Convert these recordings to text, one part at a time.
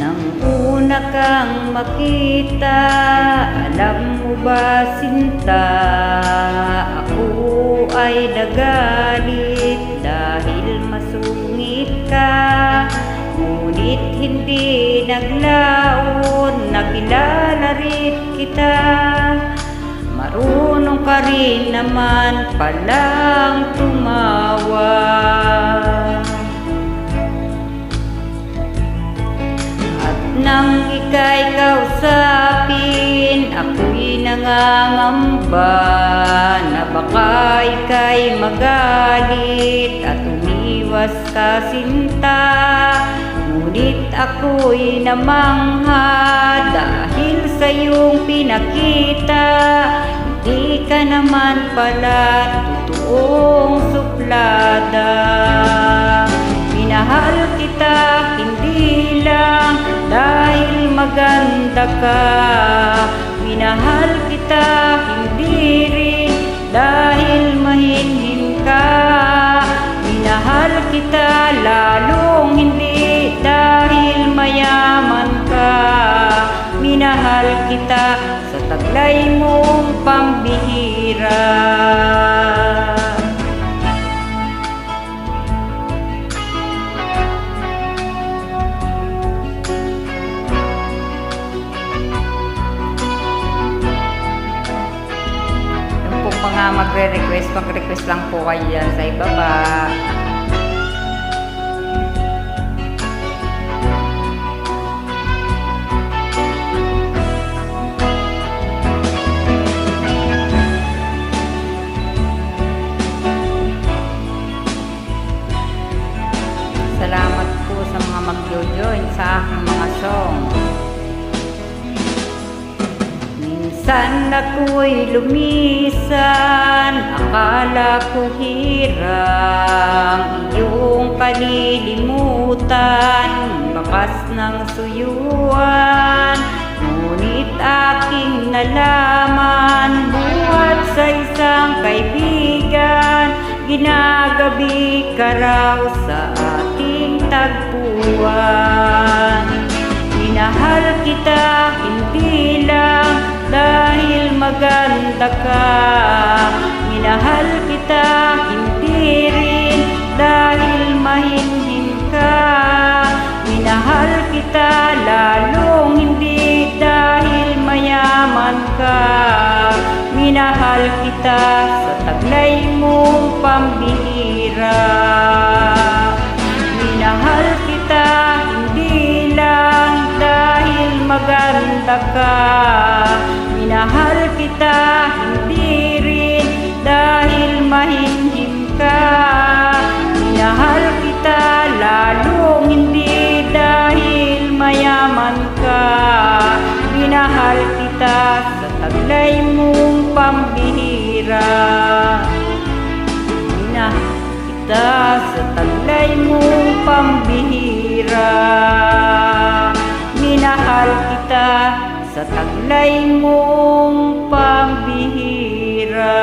Nang una kang makita Alam mo ba sinta? Ako ay nagalit Dahil masungit ka. Ngunit hindi naglaon Nakilala rin kita. Marunong ka rin naman palang tumawa nang ika'y kausapin Ako'y nangangamba Na baka ika'y magalit At umiwas ka sinta. Ngunit ako'y namangha Dahil sa iyong pinakita. Hindi ka naman pala Totoong suplada maganda ka. Minahal kita hindi rin dahil mahinhin ka. Minahal kita lalong hindi dahil mayaman ka. Minahal kita sa taglay mong pambihira Mga magre-request, mag-request lang po kayo dyan sa ibaba. Salamat po sa mga mag-join sa aking mga song. Minsan ako'y lumisan, akala ko hirang iyong kalilimutan, bakas ng suyuan. Ngunit aking nalaman, buhat sa isang kaibigan, ginagabi ka raw sa ating tagpuan. Minahal kita hindi lang maganda ka Minahal kita hindi rin dahil mahinhin ka. Minahal kita lalong hindi dahil mayaman ka. Minahal kita sa taglay mong pambihira. Minahal kita hindi lang dahil maganda ka. Minahal kita pambihira. Minahal kita sa taglay mong pambihira. Minahal kita sa taglay mong pambihira.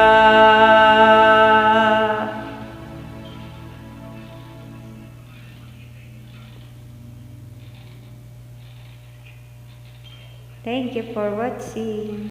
Thank you for watching.